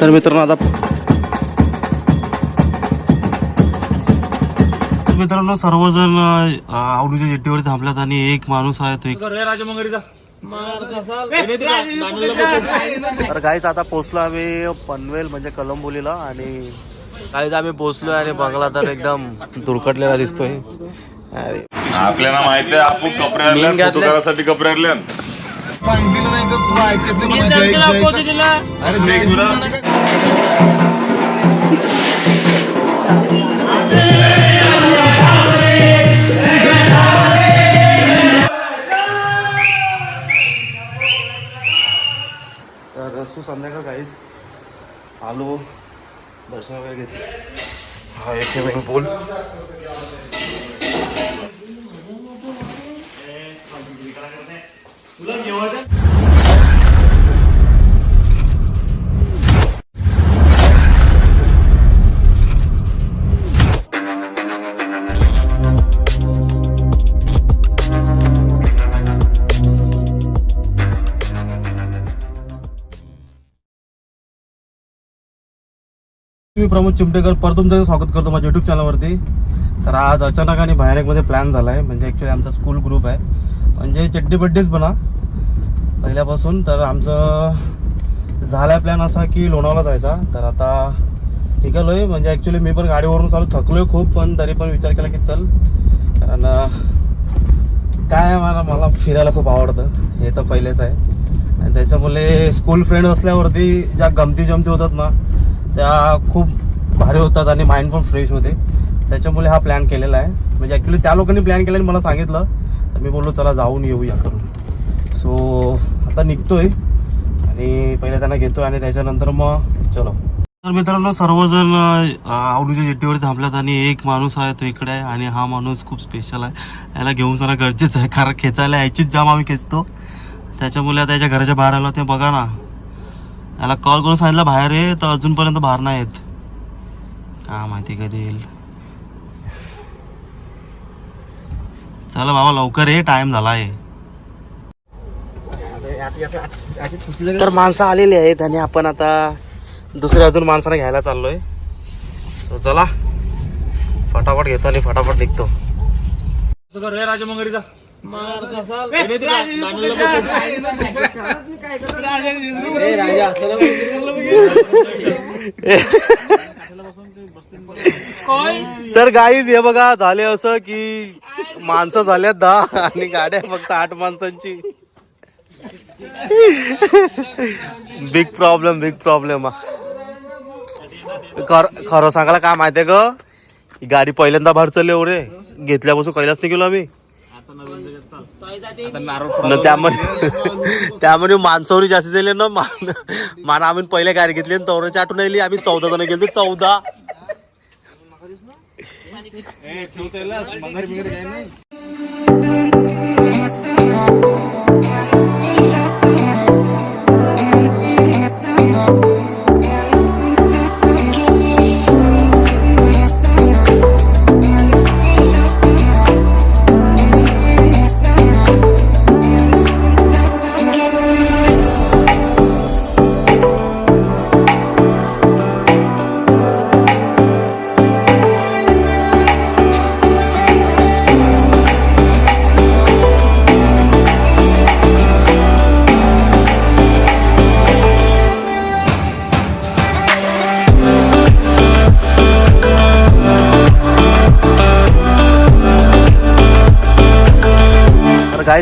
तर मित्रांनो आता मित्रांनो सर्वजण आवडीच्या जेट्टीवर थांबल्यात आणि एक माणूस आहे तो एक तर काहीच आता पोचलो आम्ही पनवेल म्हणजे कलंबोलीला आणि काहीच आम्ही पोचलोय आणि बंगला तर एकदम दुर्कटलेला दिसतोय. आपल्याला माहिती आहे आपण कपडे आणले कपडे आणले सांगितलं नाही का तुला ऐकत नाही मला जय- जय- अरे जय गुरु तर असू संध्याकाळ काहीच आलो. दर्शन वगैरे घेतलं. हा एक स्विमिंग पूल मी प्रमोद चिमटेकर परत तुमचं स्वागत करतो माझ्या युट्यूब चॅनलवरती तर आज अचानक आणि भयानकमध्ये प्लॅन झाला म्हणजे आहे म्हणजे ॲक्च्युली आमचा स्कूल ग्रुप आहे. म्हणजे चड्डी बना. पहिल्यापासून तर आमचं झाला प्लॅन असा की लोणावला जायचा. तर आता निघालो आहे म्हणजे ॲक्च्युली मी पण गाडीवरून चालू थकलो आहे खूप पण तरी पण विचार केला की चल. कारण काय मला मला फिरायला खूप आवडतं. हे तर पहिलेच आहे. आणि त्याच्यामुळे स्कूल फ्रेंड असल्यावरती ज्या गमती जमती होतात ना त्या खूप भारी होतात आणि माइंड पण फ्रेश होते. त्याच्यामुळे हा प्लॅन केलेला आहे. म्हणजे ॲक्च्युली त्या लोकांनी प्लॅन केला आणि मला सांगितलं. तर मी बोललो चला जाऊन येऊया करून. सो आता निघतोय आणि पहिले त्यांना घेतोय आणि त्याच्यानंतर मग चलो. तर मित्रांनो सर्वजण आवडीच्या जेट्टीवर थांबल्यात आणि एक माणूस आहे तो इकडे आहे आणि हा माणूस खूप स्पेशल आहे. याला घेऊन जाणं गरजेचं आहे कारण खेचायला याचीच जाम आम्ही खेचतो. त्याच्यामुळे आता याच्या घराच्या बाहेर आलो ते बघा ना. याला कॉल करून सांगितलं बाहेर आहे तर अजूनपर्यंत बाहेर नाही येत का माहिती कधी येईल? चला बाबा लवकर ये टाइम झाला आहे तर माणसं आलेली आहेत आणि आपण आता दुसऱ्या अजून माणसाला घ्यायला चाललोय. तो चला फटाफट घेतो आणि फटाफट निघतो. तर गाईज हे बघा झाले असं की माणसं झाल्यात दहा आणि गाड्या फक्त आठ माणसांची. बिग प्रॉब्लेम बिग प्रॉब्लेम खरं सांगायला काय माहितीये ग? ही गाडी पहिल्यांदा बाहेर चालली एवढे. घेतल्यापासून कैलाच नाही गेलो आम्ही न त्यामध्ये त्यामध्ये माणसावरी जास्त झाले ना मान मान आम्ही पहिले गाडी घेतली आणि तवराची आठवण आली. आम्ही चौदा जण गेलो चौदा.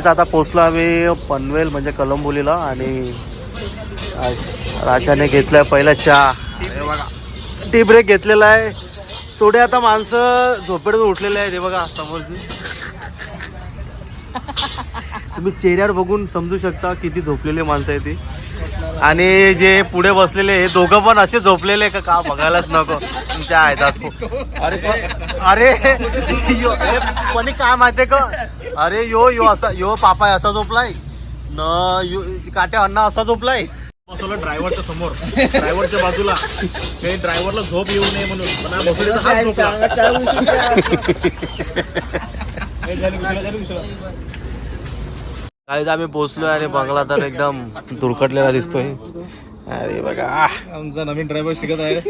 लगेच आता पोचलो आम्ही पनवेल म्हणजे कलंबोलीला आणि राजाने घेतलाय पहिला चहा. बघा. टी ब्रेक घेतलेला आहे. थोडे आता माणसं झोपेतून उठलेले आहेत हे बघा समोरची. तुम्ही चेहऱ्यावर बघून समजू शकता किती झोपलेली माणसं आहे ती. आणि जे पुढे बसलेले हे दोघं पण असे झोपलेले का का बघायलाच नको. तुमच्या आहेत आज अरे अरे पण काय माहितीये का अरे यो यो असा यो पापाय असा झोपलाय. न यो काट्या अण्णा असा झोपलाय. बसवलं ड्रायव्हरच्या समोर. ड्रायव्हरच्या बाजूला. ते ड्रायव्हरला झोप येऊ नये म्हणून. पण हा बसवलेला हात झोपला. हे झाली विसरा, झाली विसरा. काहीच आम्ही पोचलोय आणि बंगला तर एकदम दुर्कटलेला दिसतोय. अरे बघा. आमचा नवीन ड्रायव्हर शिकत आहे.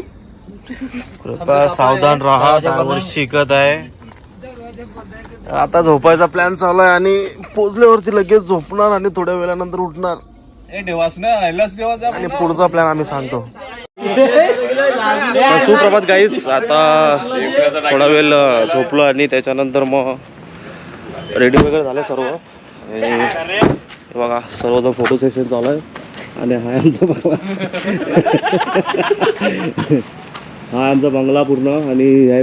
कृपया सावधान राहा ड्रायव्हर शिकत आहे. आता झोपायचा प्लॅन चालू आहे आणि पोचल्यावरती लगेच झोपणार आणि थोड्या वेळानंतर उठणार. आणि पुढचा प्लॅन आम्ही सांगतो. सुप्रभात गाईस आता थोडा वेळ झोपलो आणि त्याच्यानंतर मग रेडी वगैरे झाले सर्व. आणि बघा सर्वजण फोटो सेशन चालू आहे. आणि हा आमचा बंगला. हा आमचा बंगला पूर्ण आणि हे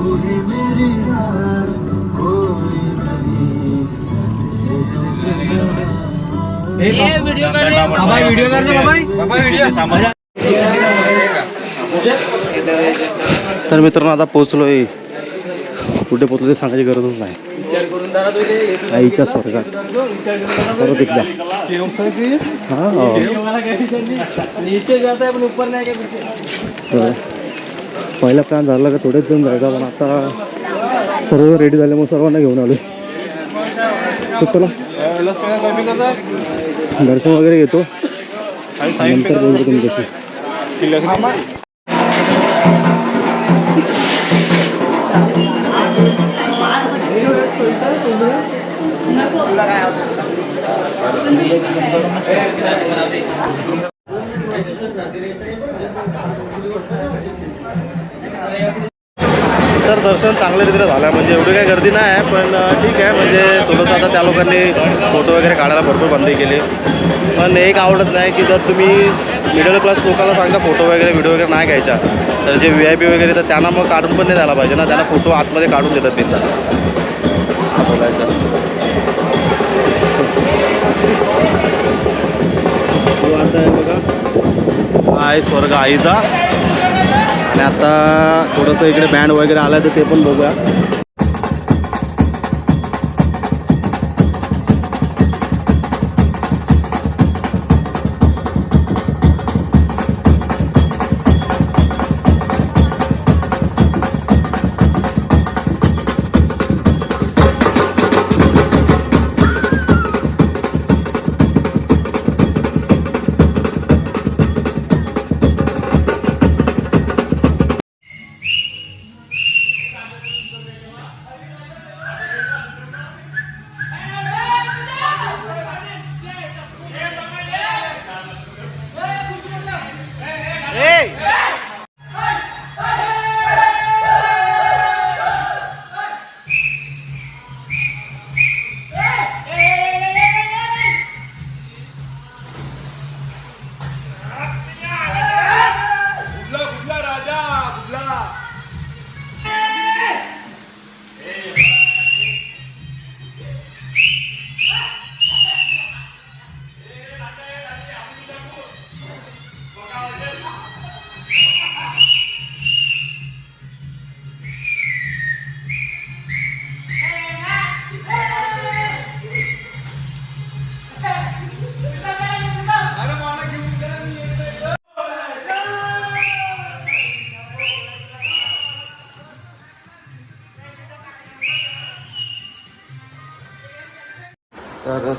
आताच. हे कोबी बिबी सगळं बघून ठेवा आताच. सलाड बनवला ए, व्हिडिओ कर रे. व्हिडिओ कर ना बाबा। तर मित्रांनो आता पोचलोय कुठे पोचलो ते सांगायची गरजच नाही. आईच्या स्वर्गात. परत एकदा. हा. पहिला प्लॅन झाला का थोडेच जण जायचा पण आता सर्व रेडी झाल्यामुळे सर्वांना घेऊन आलो चला. दर्शन वगैरे घेतो. नंतर बोलतो तुमच्याशी. तर दर्शन चांगल्या रीतीने झालं. आहे म्हणजे एवढी काही गर्दी नाही आहे पण ठीक आहे. म्हणजे थोडंसं आता त्या लोकांनी फोटो वगैरे काढायला भरपूर बंदी केली. पण एक आवडत नाही की जर तुम्ही मिडल क्लास लोकांना सांगता फोटो वगैरे व्हिडिओ वगैरे नाही घ्यायचा. तर जे व्ही आय पी वगैरे तर त्यांना मग काढून पण नाही द्यायला पाहिजे ना. त्यांना फोटो आतमध्ये काढून देतात बिंदा हा बोलायचं. आता आहे बघा. आहे स्वर्ग आईचा. आणि आता थोडंसं इकडे बँड वगैरे आलं तर ते पण बघूया.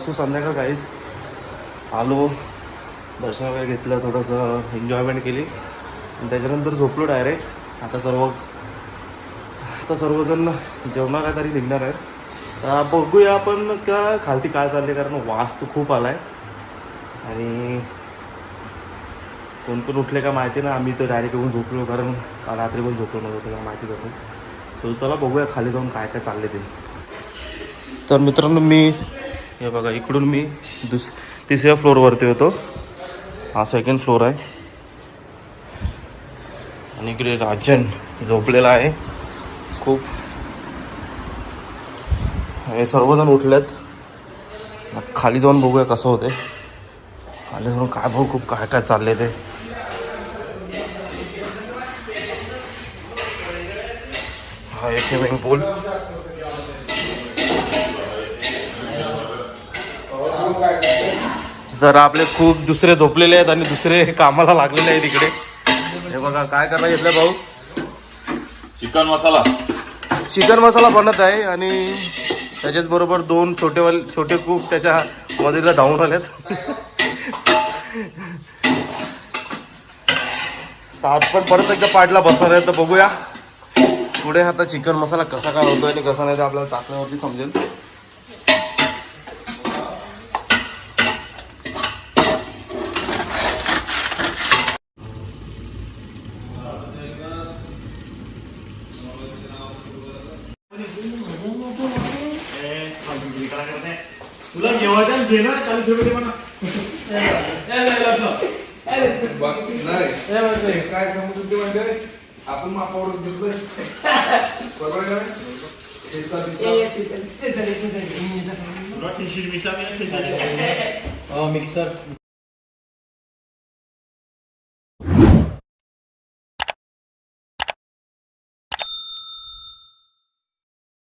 तर सुसंध्याकाळ काहीच. आलो दर्शन वगैरे घेतलं थोडंसं एन्जॉयमेंट केली. आणि त्याच्यानंतर झोपलो डायरेक्ट आता सर्व आता सर्वजण जेवणार आहे तरी निघणार आहेत. तर बघूया आपण का खालती काय चालले कारण वास तर खूप आलाय. आणि कोण कोण उठले का माहिती ना आम्ही तर डायरेक्ट येऊन झोपलो कारण काल रात्री पण झोपलो नव्हतं त्याला माहिती असेल सो चला बघूया खाली जाऊन काय काय चालले ते. तर मित्रांनो मी हे बघा इकडून मी दुस तिसऱ्या फ्लोअरवरती होतो. हा सेकंड फ्लोअर आहे. आणि इकडे राजन झोपलेला आहे. खूप. हे सर्वजण उठलेत. खाली जाऊन बघूया कसं होते. खाली जाऊन काय भाऊ खूप काय काय चालले ते. हा एक स्विमिंग पूल जर आपले खूप दुसरे झोपलेले आहेत आणि दुसरे कामाला लागलेले आहेत इकडे. हे बघा काय करायला घेतलं भाऊ? चिकन मसाला. चिकन मसाला बनत आहे आणि त्याच्याच बरोबर दोन छोटे वाले छोटे कूक त्याच्या मधीला धावून आलेत. तर आज पण परत एकदा पाडला बसणार आहे तर बघूया. पुढे आता चिकन मसाला कसा काय होतोय आणि कसा नाही ते आपल्याला चाकण्यावरती समजेल तुला जेवायचं घे ना चालू ठेवते म्हणा. नाही. काय समजून ते म्हणजे आपण मापावर दिसतोय बरोबर आहे का? मिक्सर.